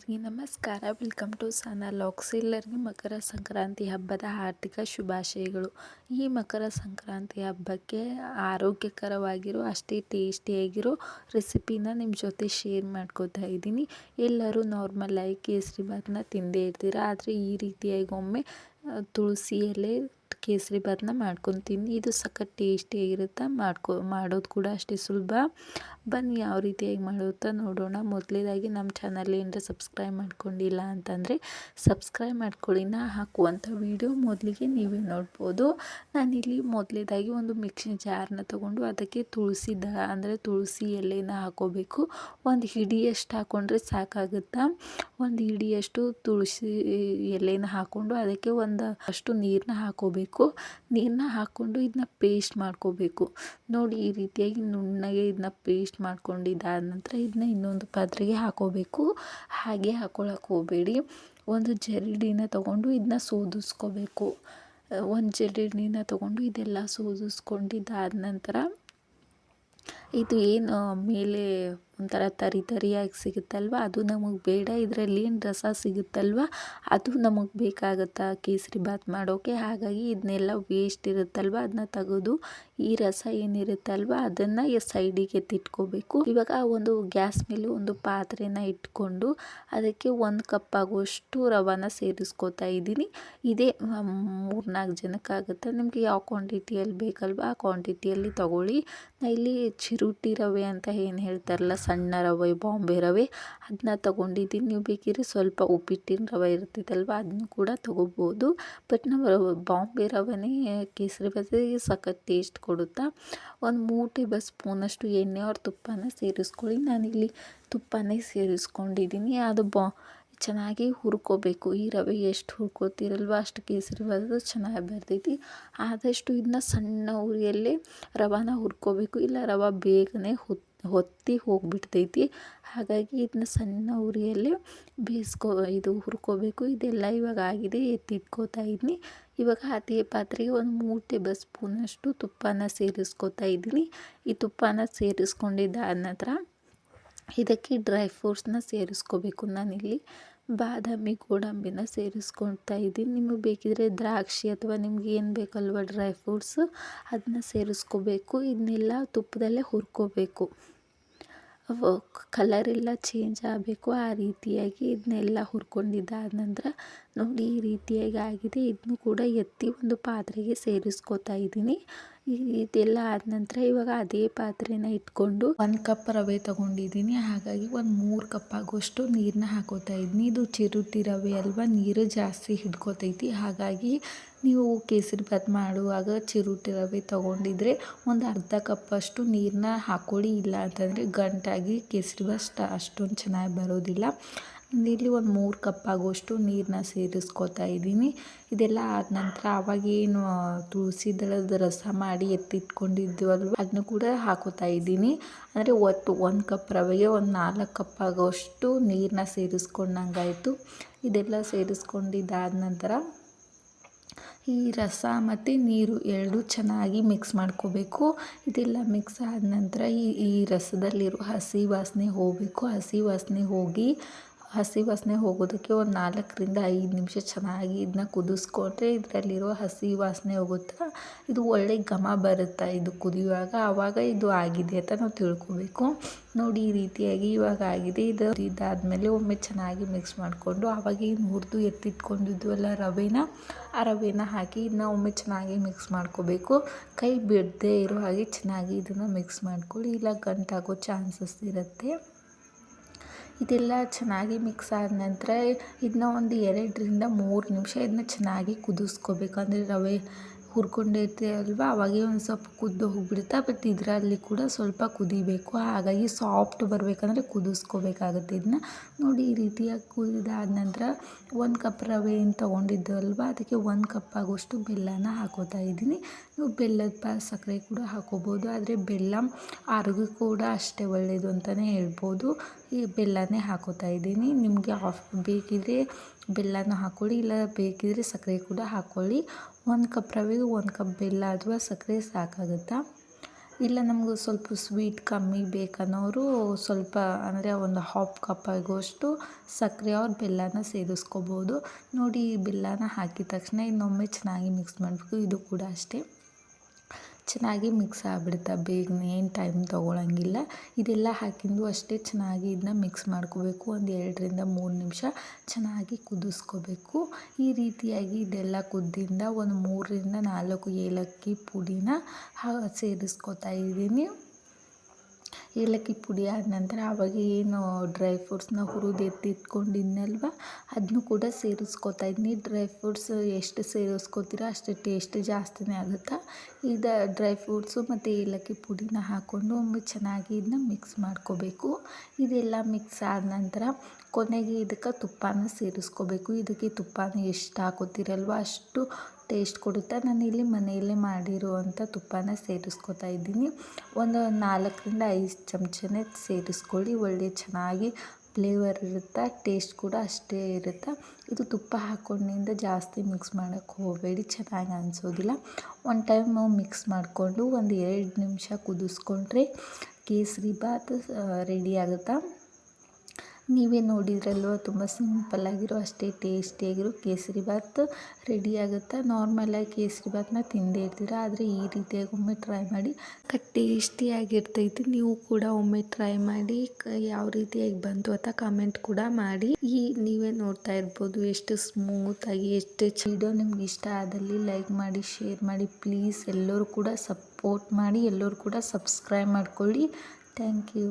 ಎಲ್ಲರಿಗೂ ನಮಸ್ಕಾರ. Welcome to ಸನ ಲಾಕ್ಸ್ ಎಲ್ಲರಿಗೂ ಮಕರ ಸಂಕ್ರಾಂತಿ ಹಬ್ಬದ ಹಾರ್ದಿಕ ಶುಭಾಶಯಗಳು. ಈ ಮಕರ ಸಂಕ್ರಾಂತಿ ಹಬ್ಬಕ್ಕೆ ಆರೋಗ್ಯಕರವಾಗಿರೋ, ಅಷ್ಟೇ ಟೇಸ್ಟಿಯಾಗಿರೋ ರೆಸಿಪಿನ ನಿಮ್ಮ ಜೊತೆ ಶೇರ್ ಮಾಡ್ಕೋತಾ ಇದ್ದೀನಿ. ಎಲ್ಲರೂ ನಾರ್ಮಲಾಗಿ ಕೇಸರಿ ಭಾತ್ನ ತಿಂದೇ ಇರ್ತೀರ? ಆದರೆ ಈ ರೀತಿಯಾಗಿ ಒಮ್ಮೆ ತುಳಸಿ ಎಲೆ ಕೇಸರಿ ಭಾತನ್ನ ಮಾಡ್ಕೊತೀನಿ. ಇದು ಸಖತ್ ಟೇಸ್ಟಿಯಾಗಿರುತ್ತೆ ಮಾಡ್ಕೊ, ಮಾಡೋದು ಕೂಡ ಅಷ್ಟೇ ಸುಲಭ. ಬನ್ನಿ ಯಾವ ರೀತಿಯಾಗಿ ಮಾಡುತ್ತಾ ನೋಡೋಣ. ಮೊದಲೇದಾಗಿ ನಮ್ಮ ಚಾನಲ್ ಏನರ ಸಬ್ಸ್ಕ್ರೈಬ್ ಮಾಡ್ಕೊಂಡಿಲ್ಲ ಅಂತಂದರೆ ಸಬ್ಸ್ಕ್ರೈಬ್ ಮಾಡ್ಕೊಳ್ಳಿ. ನಾ ಹಾಕುವಂಥ ವೀಡಿಯೋ ಮೊದಲಿಗೆ ನೀವೇ ನೋಡ್ಬೋದು. ನಾನಿಲ್ಲಿ ಮೊದಲೇದಾಗಿ ಒಂದು ಮಿಕ್ಸಿ ಜಾರನ್ನ ತೊಗೊಂಡು ಅದಕ್ಕೆ ತುಳಸಿ ದ, ಅಂದರೆ ತುಳಸಿ ಎಲೆನ ಹಾಕೋಬೇಕು. ಒಂದು ಹಿಡಿಯಷ್ಟು ಹಾಕ್ಕೊಂಡ್ರೆ ಸಾಕಾಗುತ್ತಾ? ಒಂದು ಹಿಡಿಯಷ್ಟು ತುಳಸಿ ಎಲೆನ ಹಾಕ್ಕೊಂಡು ಅದಕ್ಕೆ ಒಂದು ಅಷ್ಟು ನೀರನ್ನ ಹಾಕೋಬೇಕು. ನೀರನ್ನ ಹಾಕ್ಕೊಂಡು ಇದನ್ನ ಪೇಸ್ಟ್ ಮಾಡ್ಕೋಬೇಕು. ನೋಡಿ ಈ ರೀತಿಯಾಗಿ ನುಣ್ಣಗೆ ಇದನ್ನ ಪೇಸ್ಟ್ ಮಾಡ್ಕೊಂಡಿದ್ದಾದ ನಂತರ ಇದನ್ನ ಇನ್ನೊಂದು ಪಾತ್ರೆಗೆ ಹಾಕೋಬೇಕು ಹಾಗೆ ಹಾಕೊಳ್ಳೋಕೆ ಹೋಗಬೇಡಿ. ಒಂದು ಜರಡಿನ ತಗೊಂಡು ಇದನ್ನ ಸೋದಿಸ್ಕೋಬೇಕು. ಒಂದು ಜರಡಿನ ತಗೊಂಡು ಇದೆಲ್ಲ ಸೋದಿಸ್ಕೊಂಡಿದ್ದಾದ ನಂತರ ಇದು ಏನು ಮೇಲೆ ಒಂಥರ ತರಿ ತರಿಯಾಗಿ ಸಿಗುತ್ತಲ್ವ? ಅದು ನಮಗೆ ಬೇಡ. ಇದರಲ್ಲಿ ಏನು ರಸ ಸಿಗುತ್ತಲ್ವ? ಅದು ನಮಗೆ ಬೇಕಾಗುತ್ತಾ? ಕೇಸರಿ ಬಾತ್ ಮಾಡೋಕ್ಕೆ ಹಾಗಾಗಿ ಇದನ್ನೆಲ್ಲ ವೇಸ್ಟ್ ಇರುತ್ತಲ್ವ? ಅದನ್ನ ತೆಗೆದು. ಈ ರಸ ಏನಿರುತ್ತಲ್ವ? ಅದನ್ನು ಸೈಡಿಗೆ ಎತ್ತಿಟ್ಕೋಬೇಕು ಇವಾಗ ಒಂದು ಗ್ಯಾಸ್ ಮೇಲೆ ಒಂದು ಪಾತ್ರೆನ ಇಟ್ಕೊಂಡು ಅದಕ್ಕೆ ಒಂದು ಕಪ್ ಆಗುವಷ್ಟು ರವಾನ ಸೇರಿಸ್ಕೋತಾ ಇದ್ದೀನಿ. ಇದೇ ಮೂರ್ನಾಲ್ಕು ಜನಕ್ಕಾಗುತ್ತೆ. ನಿಮಗೆ ಯಾವ ಕ್ವಾಂಟಿಟಿಯಲ್ಲಿ ಬೇಕಲ್ವ ಆ ಕ್ವಾಂಟಿಟಿಯಲ್ಲಿ ತಗೊಳ್ಳಿ. ಇಲ್ಲಿ ಚಿರುಟಿ ರವೆ ಅಂತ ಏನು ಹೇಳ್ತಾರಲ್ಲ ಸಣ್ಣ ರವೆ, ಬಾಂಬೆ ರವೆ ಅದನ್ನ ತೊಗೊಂಡಿದ್ದೀನಿ. ನೀವು ಬೇಕಿದ್ರೆ ಸ್ವಲ್ಪ ಉಪ್ಪಿಟ್ಟಿನ ರವೆ ಇರ್ತೈತಲ್ವ ಅದನ್ನು ಕೂಡ ತೊಗೋಬೋದು. ಬಟ್ ನಾವು ಬಾಂಬೆ ರವೆನೇ ಕೇಸರಿ ಭಾತಿಗೆ ಸಖತ್ ಟೇಸ್ಟ್ ಕೊಡುತ್ತಾ, ಒಂದು ಮೂರು ಟೇಬಲ್ ಸ್ಪೂನಷ್ಟು ಎಣ್ಣೆ ಅವ್ರ ತುಪ್ಪನ ಸೇರಿಸ್ಕೊಳ್ಳಿ. ನಾನಿಲ್ಲಿ ತುಪ್ಪನೇ ಸೇರಿಸ್ಕೊಂಡಿದ್ದೀನಿ. ಅದು ಬಾ ಚೆನ್ನಾಗಿ ಹುರ್ಕೋಬೇಕು. ಈ ರವೆ ಎಷ್ಟು ಹುರ್ಕೋತೀರಲ್ವ ಅಷ್ಟು ಕೇಸರಿ ಭಾತ್ ಚೆನ್ನಾಗಿ ಬರ್ತೈತಿ ಆದಷ್ಟು ಇದನ್ನ ಸಣ್ಣ ಉರಿಯಲ್ಲೇ ರವಾನ ಹುರ್ಕೋಬೇಕು. ಇಲ್ಲ ರವೆ ಬೇಗನೆ ಹೊತ್ತು ಹೋಗಿಬಿಡ್ತೈತಿ. ಹಾಗಾಗಿ ಇದನ್ನ ಸಣ್ಣ ಉರಿಯಲ್ಲೇ ಬೇಯಿಸ್ಕೊ ಇದು ಹುರ್ಕೋಬೇಕು. ಇದೆಲ್ಲ ಇವಾಗ ಆಗಿದೆ. ಎತ್ತಿಟ್ಕೋತಾ ಇದ್ದೀನಿ ಇವಾಗ ಅದೇ ಪಾತ್ರೆಗೆ ಒಂದು ಮೂರು ಟೇಬಲ್ ಸ್ಪೂನಷ್ಟು ತುಪ್ಪನ ಸೇರಿಸ್ಕೋತಾ ಇದ್ದೀನಿ. ಈ ತುಪ್ಪನ ಸೇರಿಸ್ಕೊಂಡಿದ್ದಾದ ನಂತರ ಇದಕ್ಕೆ ಡ್ರೈ ಫ್ರೂಟ್ಸ್ನ ಸೇರಿಸ್ಕೋಬೇಕು ನಾನಿಲ್ಲಿ. ಬಾದಾಮಿ ಗೋಡಂಬಿನ ಸೇರಿಸ್ಕೊಳ್ತಾ ಇದ್ದೀನಿ. ನಿಮಗೆ ಬೇಕಿದ್ರೆ ದ್ರಾಕ್ಷಿ ಅಥವಾ ನಿಮ್ಗೆ ಏನು ಬೇಕಲ್ವ ಡ್ರೈ ಫ್ರೂಟ್ಸು ಅದನ್ನ ಸೇರಿಸ್ಕೋಬೇಕು. ಇದನ್ನೆಲ್ಲ ತುಪ್ಪದಲ್ಲೇ ಹುರ್ಕೋಬೇಕು. ಕಲರೆಲ್ಲ ಚೇಂಜ್ ಆಗಬೇಕು. ಆ ರೀತಿಯಾಗಿ ಇದನ್ನೆಲ್ಲ ಹುರ್ಕೊಂಡಿದ್ದಾದ ನಂತರ ನೋಡಿ ಈ ರೀತಿಯಾಗಿ ಆಗಿದೆ. ಇದನ್ನು ಕೂಡ ಎತ್ತಿ ಒಂದು ಪಾತ್ರೆಗೆ ಸೇರಿಸ್ಕೋತಾ ಇದ್ದೀನಿ. ಇದೆಲ್ಲ ಆದ ನಂತರ ಇವಾಗ ಅದೇ ಪಾತ್ರೆನ ಇಟ್ಕೊಂಡು ಒಂದು ಕಪ್ ರವೆ ತಗೊಂಡಿದ್ದೀನಿ. ಹಾಗಾಗಿ ಒಂದು ಮೂರು ಕಪ್ ಆಗುವಷ್ಟು ನೀರನ್ನ ಹಾಕೋತಾ ಇದ್ದೀನಿ. ಇದು ಚಿರುಟಿ ರವೆ ಅಲ್ವಾ? ನೀರು ಜಾಸ್ತಿ ಹಿಡ್ಕೋತೈತಿ. ಹಾಗಾಗಿ ನೀವು ಕೇಸರಿ ಭಾತ್ ಮಾಡುವಾಗ ಚಿರುಟಿ ರವೆ ತೊಗೊಂಡಿದ್ರೆ ಒಂದು ಅರ್ಧ ಕಪ್ಪಷ್ಟು ನೀರನ್ನ ಹಾಕೊಳ್ಳಿ. ಇಲ್ಲ ಅಂತಂದರೆ ಗಂಟಾಗಿ ಕೇಸರಿ ಭಾತ್ ಅಷ್ಟೊಂದು ಚೆನ್ನಾಗಿ ಬರೋದಿಲ್ಲ. ಇಲ್ಲಿ ಒಂದು ಮೂರು ಕಪ್ ಆಗುವಷ್ಟು ನೀರನ್ನ ಸೇರಿಸ್ಕೋತಾ ಇದ್ದೀನಿ. ಇದೆಲ್ಲ ಆದ ನಂತರ ಅವಾಗೇನು ತುಳಸಿ ದಳದ ರಸ ಮಾಡಿ ಎತ್ತಿಟ್ಕೊಂಡಿದ್ವಲ್ವ ಅದನ್ನು ಕೂಡ ಹಾಕೋತಾ ಇದ್ದೀನಿ. ಅಂದರೆ ಒಟ್ಟು ಒಂದು ಕಪ್ ರವೆಗೆ ಒಂದು ನಾಲ್ಕು ಕಪ್ ಆಗೋಷ್ಟು ನೀರನ್ನ ಸೇರಿಸ್ಕೊಂಡಂಗಾಯಿತು. ಇದೆಲ್ಲ ಸೇರಿಸ್ಕೊಂಡಿದ್ದಾದ ನಂತರ ಈ ರಸ ಮತ್ತು ನೀರು ಎರಡೂ ಚೆನ್ನಾಗಿ ಮಿಕ್ಸ್ ಮಾಡ್ಕೋಬೇಕು. ಇದೆಲ್ಲ ಮಿಕ್ಸ್ ಆದ ನಂತರ ಈ ಈ ರಸದಲ್ಲಿರೋ ಹಸಿ ವಾಸನೆ ಹೋಗಬೇಕು. ಹಸಿ ವಾಸನೆ ಹೋಗಿ ಹಸಿ ವಾಸನೆ ಹೋಗೋದಕ್ಕೆ ಒಂದು ನಾಲ್ಕರಿಂದ ಐದು ನಿಮಿಷ ಚೆನ್ನಾಗಿ ಇದನ್ನ ಕುದಿಸ್ಕೊಂಡ್ರೆ ಇದರಲ್ಲಿರೋ ಹಸಿ ವಾಸನೆ ಹೋಗುತ್ತೆ? ಇದು ಒಳ್ಳೆ ಘಮ ಬರುತ್ತೆ ಇದು ಕುದಿಯುವಾಗ? ಆವಾಗ ಇದು ಆಗಿದೆ ಅಂತ ನಾವು ತಿಳ್ಕೊಬೇಕು. ನೋಡಿ ಈ ರೀತಿಯಾಗಿ ಇವಾಗ ಆಗಿದೆ. ಇದು ಇದಾದಮೇಲೆ ಒಮ್ಮೆ ಚೆನ್ನಾಗಿ ಮಿಕ್ಸ್ ಮಾಡಿಕೊಂಡು ಆವಾಗ ಏನು ಹುರಿದು ಎತ್ತಿಟ್ಕೊಂಡಿದ್ವಲ್ಲ ರವೆನ, ಆ ರವೆನ ಹಾಕಿ ಇದನ್ನ ಒಮ್ಮೆ ಚೆನ್ನಾಗಿ ಮಿಕ್ಸ್ ಮಾಡ್ಕೋಬೇಕು. ಕೈ ಬಿಡದೇ ಇರೋ ಹಾಗೆ ಚೆನ್ನಾಗಿ ಇದನ್ನು ಮಿಕ್ಸ್ ಮಾಡ್ಕೊಳ್ಳಿ. ಇಲ್ಲ ಗಂಟಾಗೋ ಚಾನ್ಸಸ್ ಇರುತ್ತೆ. ಇದೆಲ್ಲ ಚೆನ್ನಾಗಿ ಮಿಕ್ಸ್ ಆದ ನಂತರ ಇದನ್ನ ಒಂದು ಎರಡರಿಂದ ಮೂರು ನಿಮಿಷ ಇದನ್ನ ಚೆನ್ನಾಗಿ ಕುದಿಸ್ಕೊಬೇಕು. ಅಂದರೆ ರವೆ ಹುರ್ಕೊಂಡಿರ್ತೀವಲ್ವ ಅವಾಗೇ ಒಂದು ಸ್ವಲ್ಪ ಕುದ್ದು ಹೋಗ್ಬಿಡುತ್ತೆ ಬಟ್ ಇದರಲ್ಲಿ ಕೂಡ ಸ್ವಲ್ಪ ಕುದಿಬೇಕು. ಹಾಗಾಗಿ ಸಾಫ್ಟ್ ಬರಬೇಕಂದ್ರೆ ಕುದಿಸ್ಕೋಬೇಕಾಗುತ್ತೆ. ಇದನ್ನ ನೋಡಿ ಈ ರೀತಿಯಾಗಿ ಕುದಿದಾದ ನಂತರ ಒಂದು ಕಪ್ ರವೆ ಏನು ಅಲ್ವಾ? ಅದಕ್ಕೆ ಒಂದು ಕಪ್ ಆಗೋಷ್ಟು ಬೆಲ್ಲನ ಹಾಕೋತಾ ಇದ್ದೀನಿ. ನೀವು ಬೆಲ್ಲದ ಪಾ, ಸಕ್ಕರೆ ಕೂಡ ಹಾಕೋಬೋದು. ಆದರೆ ಬೆಲ್ಲ ಆರೋಗ್ಯ ಕೂಡ ಅಷ್ಟೇ ಒಳ್ಳೆಯದು ಅಂತಲೇ ಹೇಳ್ಬೋದು. ಈ ಬೆಲ್ಲನೇ ಹಾಕೋತಾ ಇದ್ದೀನಿ. ನಿಮಗೆ ಆಫ್ ಬೇಕಿದ್ರೆ ಬೆಲ್ಲನ ಹಾಕ್ಕೊಳ್ಳಿ ಇಲ್ಲ ಬೇಕಿದ್ರೆ ಸಕ್ಕರೆ ಕೂಡ ಹಾಕ್ಕೊಳ್ಳಿ ಒಂದು ಕಪ್ ರವೆಗೆ ಒಂದು ಕಪ್ ಬೆಲ್ಲ ಅಥವಾ ಸಕ್ಕರೆ ಸಾಕಾಗುತ್ತಾ? ಇಲ್ಲ ನಮಗೂ ಸ್ವಲ್ಪ ಸ್ವೀಟ್ ಕಮ್ಮಿ ಬೇಕನ್ನೋರು ಸ್ವಲ್ಪ ಅಂದರೆ ಒಂದು ಹಾಫ್ ಕಪ್ ಆಗುವಷ್ಟು ಸಕ್ಕರೆ ಅವ್ರ ಬೆಲ್ಲನ ಸೇರಿಸ್ಕೋಬೋದು. ನೋಡಿ ಬೆಲ್ಲನ ಹಾಕಿದ ತಕ್ಷಣ ಇನ್ನೊಮ್ಮೆ ಚೆನ್ನಾಗಿ ಮಿಕ್ಸ್ ಮಾಡಬೇಕು. ಇದು ಕೂಡ ಅಷ್ಟೇ. ಚೆನ್ನಾಗಿ ಮಿಕ್ಸ್ ಆಗಿಬಿಡುತ್ತೆ. ಬೇಗನೆ ಏನು ಟೈಮ್ ತೊಗೊಳಂಗಿಲ್ಲ. ಇದೆಲ್ಲ ಹಾಕಿದ್ದು ಅಷ್ಟೇ ಚೆನ್ನಾಗಿ ಇದನ್ನ ಮಿಕ್ಸ್ ಮಾಡ್ಕೋಬೇಕು. ಒಂದು ಎರಡರಿಂದ ಮೂರು ನಿಮಿಷ ಚೆನ್ನಾಗಿ ಕುದಿಸ್ಕೋಬೇಕು. ಈ ರೀತಿಯಾಗಿ ಇದೆಲ್ಲ ಕುದ್ದಿಂದ ಒಂದು ಮೂರರಿಂದ ನಾಲ್ಕು ಏಲಕ್ಕಿ ಪುಡಿನ ಸೇರಿಸ್ಕೊತಾ ಇದ್ದೀನಿ. ಏಲಕ್ಕಿ ಪುಡಿ ಆದ ನಂತರ ಆವಾಗ ಏನು ಡ್ರೈ ಫ್ರೂಟ್ಸ್ನ ಹುರಿದು ಎತ್ತಿಟ್ಕೊಂಡಿದ್ನಲ್ವ? ಅದನ್ನು ಕೂಡ ಸೇರಿಸ್ಕೊತಾ ಇದ್ದೀನಿ ಡ್ರೈ ಫ್ರೂಟ್ಸ್ ಎಷ್ಟು ಸೇರಿಸ್ಕೋತೀರೋ ಅಷ್ಟು ಟೇಸ್ಟ್ ಜಾಸ್ತಿನೇ ಆಗುತ್ತೆ? ಇದು ಡ್ರೈ ಫ್ರೂಟ್ಸು ಮತ್ತು ಏಲಕ್ಕಿ ಪುಡಿನ ಹಾಕ್ಕೊಂಡು ಒಮ್ಮೆ ಚೆನ್ನಾಗಿ ಇದನ್ನ ಮಿಕ್ಸ್ ಮಾಡ್ಕೋಬೇಕು. ಇದೆಲ್ಲ ಮಿಕ್ಸ್ ಆದ ನಂತರ ಕೊನೆಗೆ ಇದಕ್ಕೆ ತುಪ್ಪನ ಸೇರಿಸ್ಕೋಬೇಕು. ಇದಕ್ಕೆ ತುಪ್ಪನ ಎಷ್ಟು ಹಾಕೋತೀರಲ್ವ? ಅಷ್ಟು ಟೇಸ್ಟ್ ಕೊಡುತ್ತೆ ನಾನು ಇಲ್ಲಿ ಮನೆಯಲ್ಲೇ ಮಾಡಿರುವಂಥ ತುಪ್ಪನ ಸೇರಿಸ್ಕೊತಾ ಇದ್ದೀನಿ. ಒಂದು ನಾಲ್ಕರಿಂದ ಐದು ಚಮಚನೇ ಸೇರಿಸ್ಕೊಳ್ಳಿ. ಒಳ್ಳೆ ಚೆನ್ನಾಗಿ ಫ್ಲೇವರ್ ಇರುತ್ತೆ, ಟೇಸ್ಟ್ ಕೂಡ ಅಷ್ಟೇ ಇರುತ್ತೆ. ಇದು ತುಪ್ಪ ಹಾಕೊಂಡಿಂದ ಜಾಸ್ತಿ ಮಿಕ್ಸ್ ಮಾಡೋಕ್ಕೆ ಹೋಗಬೇಡಿ, ಚೆನ್ನಾಗಿ ಅನಿಸೋದಿಲ್ಲ. ಒಂದು ಟೈಮ್ ಮಿಕ್ಸ್ ಮಾಡಿಕೊಂಡು ಒಂದು ಎರಡು ನಿಮಿಷ ಕುದಿಸ್ಕೊಂಡ್ರೆ ಕೇಸರಿ ಬಾತ್ ರೆಡಿ ಆಗುತ್ತೆ? ನೀವೇ ನೋಡಿದ್ರಲ್ವ? ತುಂಬ ಸಿಂಪಲ್ಲಾಗಿರೋ ಅಷ್ಟೇ ಟೇಸ್ಟಿಯಾಗಿರೋ ಕೇಸರಿ ಬಾತ್ ರೆಡಿ ಆಗುತ್ತೆ? ನಾರ್ಮಲಾಗಿ ಕೇಸರಿ ಭಾತ್ನ ತಿಂದೇ ಇರ್ತೀರ? ಆದರೆ ಈ ರೀತಿಯಾಗಿ ಒಮ್ಮೆ ಟ್ರೈ ಮಾಡಿ ಟೇಸ್ಟಿಯಾಗಿರ್ತೈತಿ. ನೀವು ಕೂಡ ಒಮ್ಮೆ ಟ್ರೈ ಮಾಡಿ ಯಾವ ರೀತಿಯಾಗಿ ಬಂತು ಅಂತ ಕಮೆಂಟ್ ಕೂಡ ಮಾಡಿ. ಈ ನೀವೇ ನೋಡ್ತಾ ಇರ್ಬೋದು, ಎಷ್ಟು ಸ್ಮೂತಾಗಿ ಎಷ್ಟು ವಿಡಿಯೋ ನಿಮ್ಗೆ ಇಷ್ಟ ಆದಲ್ಲಿ ಲೈಕ್ ಮಾಡಿ ಶೇರ್ ಮಾಡಿ ಪ್ಲೀಸ್ ಎಲ್ಲರೂ ಕೂಡ ಸಪೋರ್ಟ್ ಮಾಡಿ, ಎಲ್ಲರೂ ಕೂಡ ಸಬ್ಸ್ಕ್ರೈಬ್ ಮಾಡಿಕೊಳ್ಳಿ. Thank you